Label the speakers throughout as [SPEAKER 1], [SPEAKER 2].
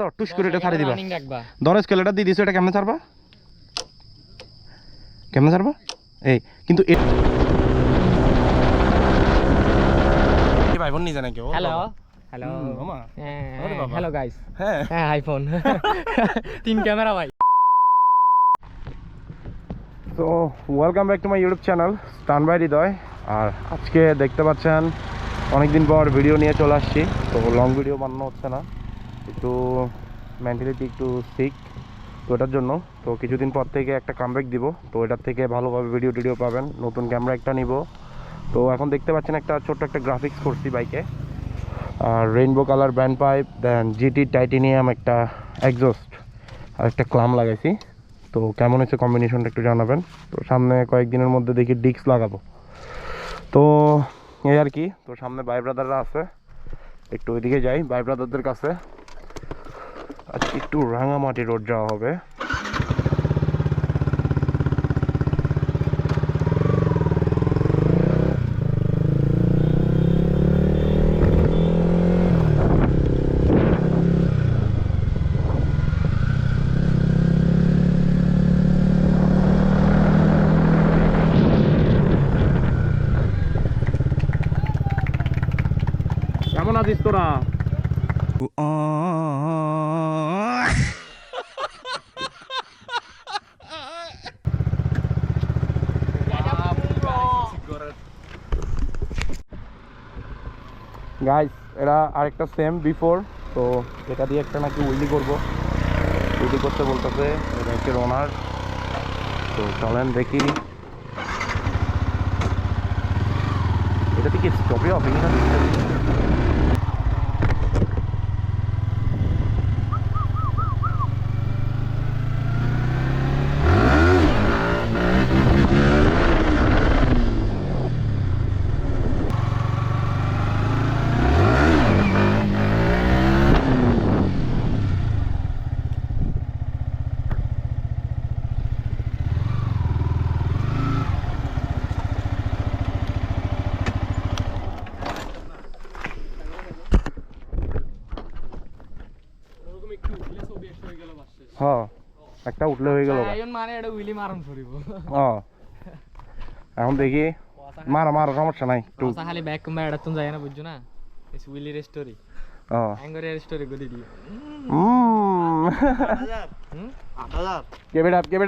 [SPEAKER 1] তো টুস করে এটা ছাড়ি দিবা। ধরো স্কেলেটা দিয়ে দিছো এটা কেমনে ছাড়বা? কেমনে ছাড়বা? এই কিন্তু ভাই বোন নিয়ে জানে কেউ
[SPEAKER 2] হ্যালো হ্যালো। হ্যালো গাইস
[SPEAKER 1] হ্যাঁ।
[SPEAKER 2] হ্যাঁ আইফোন তিন ক্যামেরা ভাই।
[SPEAKER 1] তো welcome back to my YouTube channel stunt by Hridoy আর আজকে দেখতে পাচ্ছেন অনেকদিন পর ভিডিও নিয়ে চলে আসছি তো লং ভিডিও বানানো হচ্ছে না। একটু মেন্টালিটি একটু সিক তো এটার জন্য। তো কিছুদিন পর থেকে একটা কামব্যাক দিব। তো এটার থেকে ভালোভাবে ভিডিও টিডিও পাবেন। নতুন ক্যামেরা একটা নিব। তো এখন দেখতে পাচ্ছেন একটা ছোট্ট একটা গ্রাফিক্স করছি বাইকে আর rainbow colour brand pipe then GT titanium একটা এক্সস্ট আর একটা ক্লাম লাগাইছি। তো কেমন হয়েছে কম্বিনেশনটা একটু জানাবেন। তো সামনে কয়েকদিনের মধ্যে দেখি ডিস্ক লাগাবো। তো এই আর কি। তো সামনে বাই ব্রাদাররা আছে। একটু ওইদিকে যাই। বাই ব্রাদারদের কাছে। আজকে একটু রাঙামাটি রোড যাওয়া হবে কেমন আছিস তোরা গাইস এরা আরেকটা সেম বিফোর তো এটা দিয়ে একটা নাকি উইলি করব। উইলি করতে বলতেছে, এটা হচ্ছে রোনার তো চলেন দেখি। এটা থেকে স্টপে অফ হ্যাঁ একটা উঠলে হয়ে গেল
[SPEAKER 2] মানে এটা উইলি মারন করিব
[SPEAKER 1] হ্যাঁ এখন দেখি মারো মারো সমস্যা নাই
[SPEAKER 2] আশা খালি ব্যাক কমবা এটা তুমি যায় না বুঝছ না? এস উইলির স্টোরি
[SPEAKER 1] হ্যাঁ
[SPEAKER 2] স্টোরি গদি দি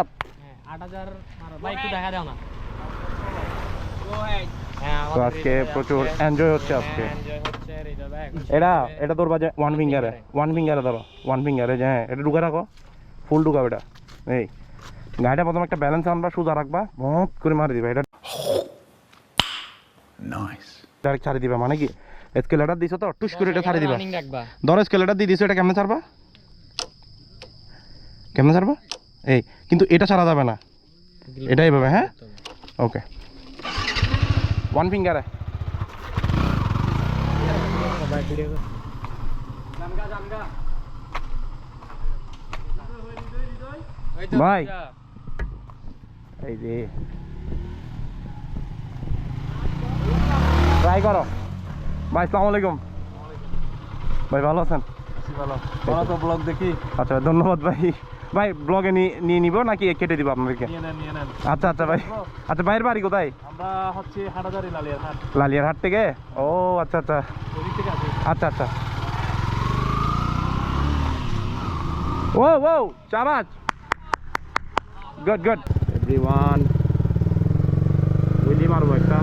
[SPEAKER 1] up.
[SPEAKER 2] হ্যাঁ 8000 মারো। ভাই একটু দেখা দাও না।
[SPEAKER 1] তো আজকে প্রচুর এনজয় হচ্ছে আজকে।
[SPEAKER 2] ভাই
[SPEAKER 1] এটা এটা তোর বাজে ওয়ান ফিঙ্গারে ওয়ান ফিঙ্গারে ধরো ওয়ান ফিঙ্গারে যে হ্যাঁ এটা ঢুকে রাখো। ফুল ঢুকাও এটা। এই গাড়িটা প্রথমে একটা ব্যালেন্স আনবা সোজা রাখবা ভত করে মারি দিবা এটা ডাইরেক্ট ছাড়ি দিবা মানে কি? স্কেলেটার দিছো তো টুস করে এটা ছাড়ি দিবা। ধরো স্কেলেটার দিয়ে দিছো এটা কেমনে ছাড়বা? কেমনে ছাড়বা? এই কিন্তু এটা ছাড়া যাবে না। এটা এইভাবে হ্যাঁ? ওকে ওয়ান ফিঙ্গারে ভাই। এই যে ট্রাই করো ভাই সালাম আলাইকুম ভাই ভালো আছেন?
[SPEAKER 3] ভালো। তো। ব্লগ দেখি।
[SPEAKER 1] আচ্ছা ধন্যবাদ ভাই। ভাই ব্লগে নিয়ে নিব নাকি কেটে দিব আপনাদেরকে? আচ্ছা আচ্ছা ভাই। আচ্ছা ভাইয়ের বাড়ি কোথায়?
[SPEAKER 3] আমরা হচ্ছে হাটাজারি লালিয়ার হাট
[SPEAKER 1] লালিয়ার হাট থেকে? ও আচ্ছা আচ্ছা। আচ্ছা আচ্ছা। ও ও চাবাজ। গুড গুড এভরিওয়ান উইলি মারবো একটা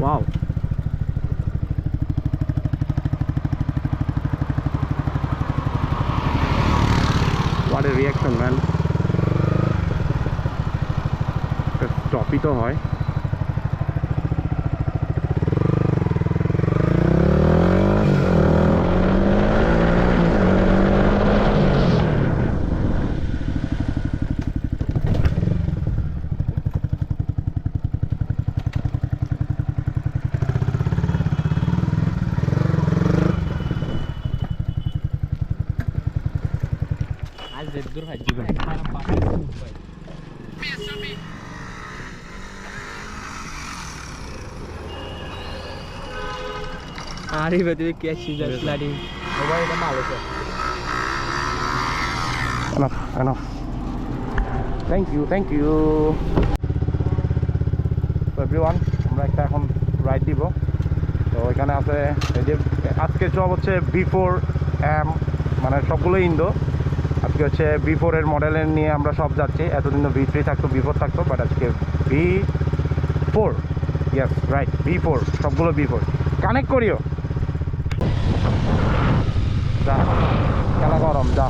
[SPEAKER 1] wow What a reaction, man. একটা স্টপই তো হয়
[SPEAKER 2] vai, vai, আরে মোবাইল মাল আছে।
[SPEAKER 1] Enough enough thank you thank you everyone আমরা একটা এখন রাইড দিব। তো এখানে আছে এই যে আজকে সব হচ্ছে বিফোর এম মানে সবগুলো ইন্দো আজকে হচ্ছে বি ফোরের মডেলের নিয়ে আমরা সব যাচ্ছি। এতদিন তো বি থ্রি থাকতো বি ফোর থাকতো বাট আজকে B four yes right B four সবগুলো বি ফোর কানেক্ট করিও। যা, খেলা গরম, যা।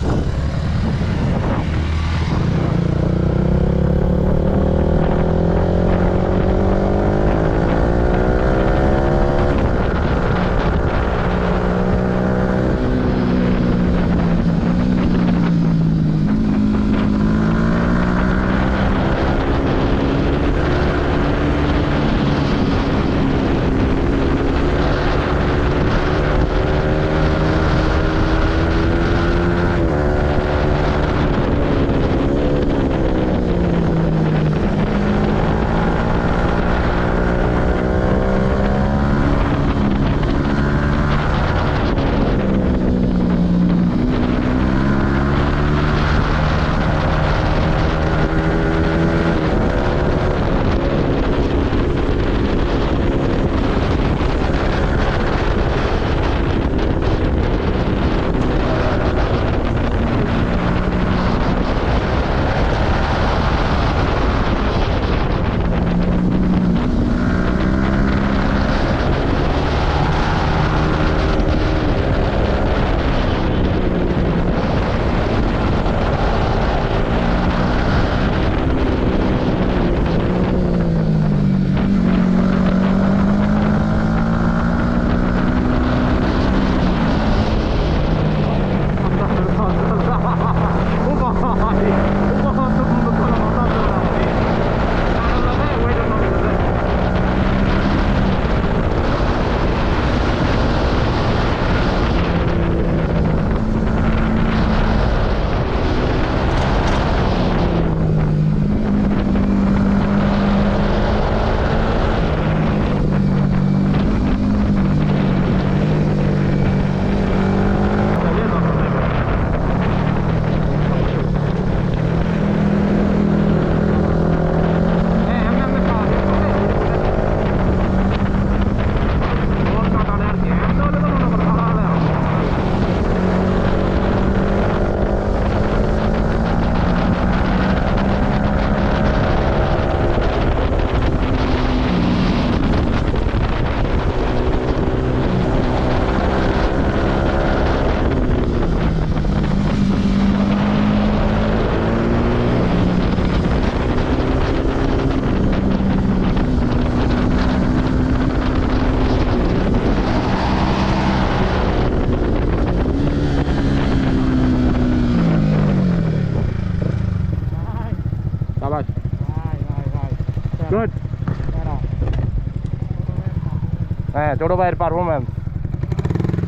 [SPEAKER 1] হ্যাঁ ছোট ভাইয়ের পারফরমেন্স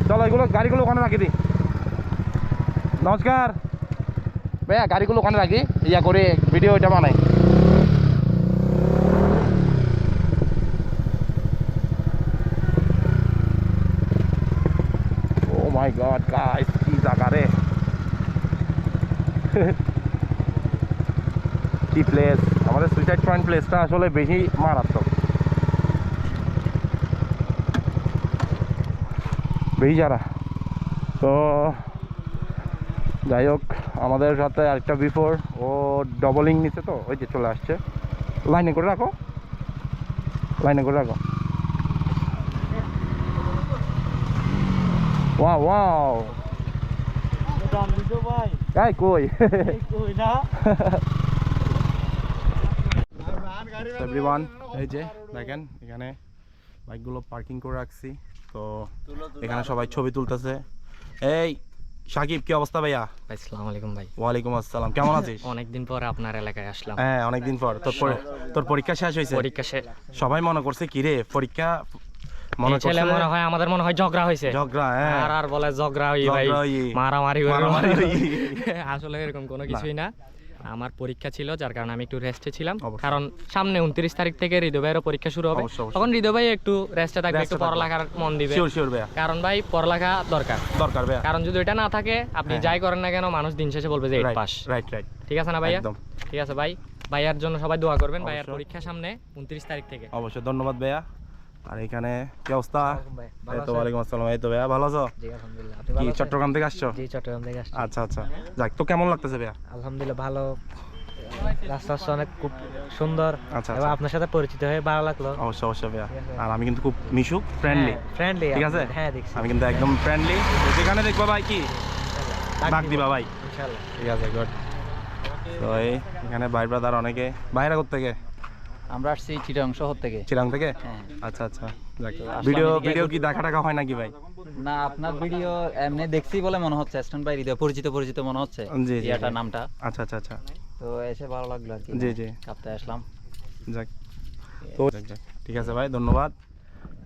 [SPEAKER 1] চলো, এগুলো গাড়িগুলো ওখানে রাখি দিই নমস্কার। ভাইয়া, গাড়িগুলো ওখানে রাখি। ইয়া করে ভিডিও এটা বানাই। ও মাই গড গাইস কি জায়গা রে। কি প্লেস আমাদের সুইসাইড পয়েন্ট প্লেসটা আসলে বেশি মারাত্মক। যারা। তো যাই হোক, আমাদের সাথে আরেকটা বিফোর ও ডবলিং নিচ্ছে তো, ওই যে চলে আসছে। লাইনে করে রাখো। লাইনে করে রাখো। ওয়াও ওয়াও এই কই? এভরিওয়ান এই যে দেখেন, এখানে বাইকগুলো পার্কিং করে রাখছি। তো এখানে সবাই ছবি তুলতেছে। এই সাকিব কি অবস্থা ভাইয়া?
[SPEAKER 2] ভাই সালাম আলাইকুম ভাই।
[SPEAKER 1] ওয়ালাইকুম আসসালাম কেমন আছিস?
[SPEAKER 2] অনেকদিন পরে আপনার এলাকায় আসলাম।
[SPEAKER 1] হ্যাঁ অনেকদিন পর। তোর তোর পরীক্ষা শেষ হয়েছে?
[SPEAKER 2] পরীক্ষা শেষ।
[SPEAKER 1] সবাই মনে করছে কি রে পরীক্ষা মনে
[SPEAKER 2] ছেলে মনে হয় আমাদের মনে হয় ঝগড়া হয়েছে।
[SPEAKER 1] ঝগড়া হ্যাঁ।
[SPEAKER 2] আর আর বলে ঝগড়া হই ভাই। মারামারি
[SPEAKER 1] মারামারি
[SPEAKER 2] আসলে এরকম কোনো কিছুই না। আমার পরীক্ষা ছিল যার কারণে আমি একটু রেস্টে ছিলাম। কারণ সামনে উনত্রিশ তারিখ থেকে হৃদয় ভাইয়েরও পরীক্ষা শুরু হবে। তখন হৃদয় ভাই একটু রেস্টে থাকবে একটু পড়ালেখার মন দিবে। কারণ ভাই পড়ালেখা দরকার।
[SPEAKER 1] দরকার
[SPEAKER 2] কারণ যদি এটা না থাকে আপনি
[SPEAKER 1] হ্যাঁ।
[SPEAKER 2] যাই করেন না কেন মানুষ দিন শেষে বলবে যে এইট পাস।
[SPEAKER 1] রাইট রাইট
[SPEAKER 2] ঠিক আছে না ভাইয়া?
[SPEAKER 1] একদম।
[SPEAKER 2] ঠিক আছে ভাই। ভাইয়ার জন্য সবাই দোয়া করবেন ভাইয়ার। পরীক্ষা সামনে উনত্রিশ তারিখ থেকে।
[SPEAKER 1] অবশ্যই ধন্যবাদ ভাইয়া। আর এখানে কি অবস্থা? এই তো ওয়ালাইকুম আসসালাম। এই তো ভাইয়া ভালো আছো?
[SPEAKER 4] জি আলহামদুলিল্লাহ। আপনি
[SPEAKER 1] কি? চট্টগ্রাম থেকে আসছো?
[SPEAKER 4] জি চট্টগ্রাম থেকে আসছি।
[SPEAKER 1] আচ্ছা আচ্ছা। যাক তো কেমন লাগতেছে ভাইয়া?
[SPEAKER 4] আলহামদুলিল্লাহ ভালো। রাস্তা রাস্তা অনেক খুব সুন্দর।
[SPEAKER 1] আচ্ছা আচ্ছা।
[SPEAKER 4] আপনার সাথে পরিচিত হয়ে ভালো লাগল।
[SPEAKER 1] অবশ্যই অবশ্যই ভাইয়া। আর আমি কিন্তু খুব মিশুক ফ্রেন্ডলি
[SPEAKER 4] ফ্রেন্ডলি
[SPEAKER 1] ঠিক আছে?
[SPEAKER 4] হ্যাঁ দেখছি।
[SPEAKER 1] আমি কিন্তু একদম ফ্রেন্ডলি যেখানে দেখবা ভাই কি? ডাক দিবা ভাই।
[SPEAKER 4] ইনশাআল্লাহ
[SPEAKER 1] ঠিক আছে গুড তো এই এখানে ভাই ব্রাদার অনেকে। বাইরে করতে থেকে
[SPEAKER 5] আমরা আসছি চিটাং শহর থেকে।
[SPEAKER 1] চিরাং থেকে?
[SPEAKER 5] হ্যাঁ।
[SPEAKER 1] আচ্ছা আচ্ছা। ভিডিও ভিডিও কি দেখা টাকা হয় নাকি ভাই?
[SPEAKER 5] না আপনার ভিডিও এমনি দেখছি বলে মনে হচ্ছে স্ট্যান্ড বাই হৃদয় পরিচিত পরিচিত মনে হচ্ছে ইয়াটার নামটা।
[SPEAKER 1] আচ্ছা আচ্ছা আচ্ছা।
[SPEAKER 5] তো এসে ভালো লাগল আর কি।
[SPEAKER 1] জি, জি।
[SPEAKER 5] কাপ্তায় আসলাম।
[SPEAKER 1] যাক। তো। ঠিক আছে ভাই ধন্যবাদ।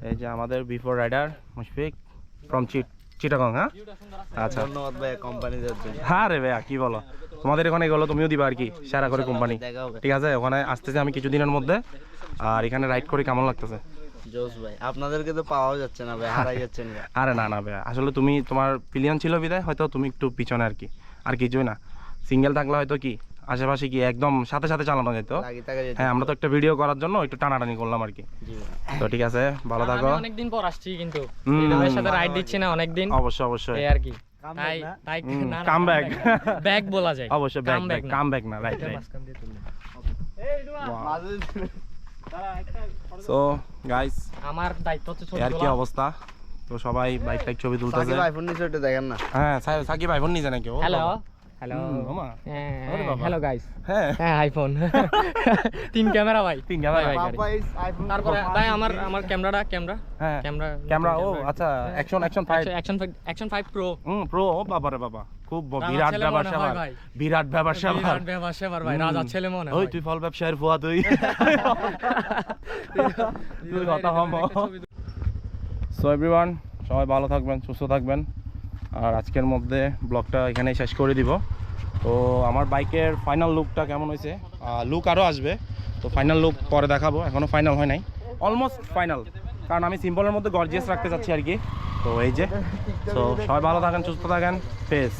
[SPEAKER 1] এই যে আমাদের বিফোর রাইডার মুশফিক ফ্রম চিট। চিটাগং হ্যাঁ? আচ্ছা।
[SPEAKER 6] ধন্যবাদ ভাই কোম্পানি
[SPEAKER 1] হ্যাঁ রে ভাইয়া কি বলো? তোমাদের এখানে গেলো তুমিও দিবা আর কি সেরা করে কোম্পানি ঠিক আছে ওখানে আসতেছে আমি কিছুদিনের মধ্যে আর এখানে রাইড করে কেমন লাগতেছে?
[SPEAKER 6] জোস ভাই আপনাদেরকে তো পাওয়া যাচ্ছে না ভাই হারাই যাচ্ছেন
[SPEAKER 1] আরে না না ভাইয়া আসলে তুমি তোমার পিলিয়ন ছিল বিদায় হয়তো তুমি একটু পিছনে আর কি আর কিছুই না। সিঙ্গেল থাকলে হয়তো কি আশেপাশে কি একদম সাথে সাথে চালানো যেত হ্যাঁ আমরা তো একটা ভিডিও করার জন্য একটু টানাটানি করলাম আর কি। তো ঠিক আছে ভালো থাকো।
[SPEAKER 2] অনেকদিন পর আসছি কিন্তু। সাথে রাইড দিচ্ছি না অনেকদিন।
[SPEAKER 1] অবশ্যই অবশ্যই।
[SPEAKER 2] এই আর কি। তাই তাই
[SPEAKER 1] কাম ব্যাক
[SPEAKER 2] ব্যাক বলা যায়।
[SPEAKER 1] অবশ্যই ব্যাক ব্যাক কাম ব্যাক না রাইট রাইট সো গাইস
[SPEAKER 2] আমার দায়িত্ব হচ্ছে ছবি
[SPEAKER 1] আর কি অবস্থা? তো সবাই বাইক টাইক ছবি তুলতেছে।
[SPEAKER 6] সাকিব আইফোন নিচে ওটা দেখেন না।
[SPEAKER 1] হ্যাঁ সা- সাকিব আইফোন নিছে নাকি?
[SPEAKER 2] হ্যালো। হ্যালো
[SPEAKER 1] মামা।
[SPEAKER 2] হ্যালো গাইস
[SPEAKER 1] হ্যাঁ।
[SPEAKER 2] হ্যাঁ আইফোন তিন ক্যামেরা ভাই।
[SPEAKER 1] তিন ক্যামেরা।
[SPEAKER 2] ভাই, ভাই, গাড়ি।
[SPEAKER 6] আইফোন
[SPEAKER 2] তারপরে ভাই আমার আমার ক্যামেরাটা ক্যামেরা।
[SPEAKER 1] হ্যাঁ।
[SPEAKER 2] ক্যামেরা
[SPEAKER 1] ক্যামেরা ও আচ্ছা action action five
[SPEAKER 2] action action 5 pro
[SPEAKER 1] hmm pro ও বাবা রে বাবা। খুব বিরাট ব্যাপার
[SPEAKER 2] মনে।
[SPEAKER 1] বিরাট ব্যাপার
[SPEAKER 2] বিরাট সেবার ভাই। রাজা ছেলে মনে
[SPEAKER 1] ওই তুই ফল ব্যবসায়ের ফুয়া তুই। তুই কথা হম। সো এভরিওয়ান সবাই ভালো থাকবেন সুস্থ থাকবেন। আর আজকের মধ্যে ব্লগটা এখানেই শেষ করে দিব। তো আমার বাইকের ফাইনাল লুকটা কেমন হয়েছে? লুক আরও আসবে। তো ফাইনাল লুক পরে দেখাবো। এখনও ফাইনাল হয় নাই। অলমোস্ট ফাইনাল কারণ আমি সিম্পলের মধ্যে গর্জিয়াস রাখতে চাচ্ছি আর কি। তো এই যে। তো সবাই ভালো থাকেন, সুস্থ থাকেন। ফেস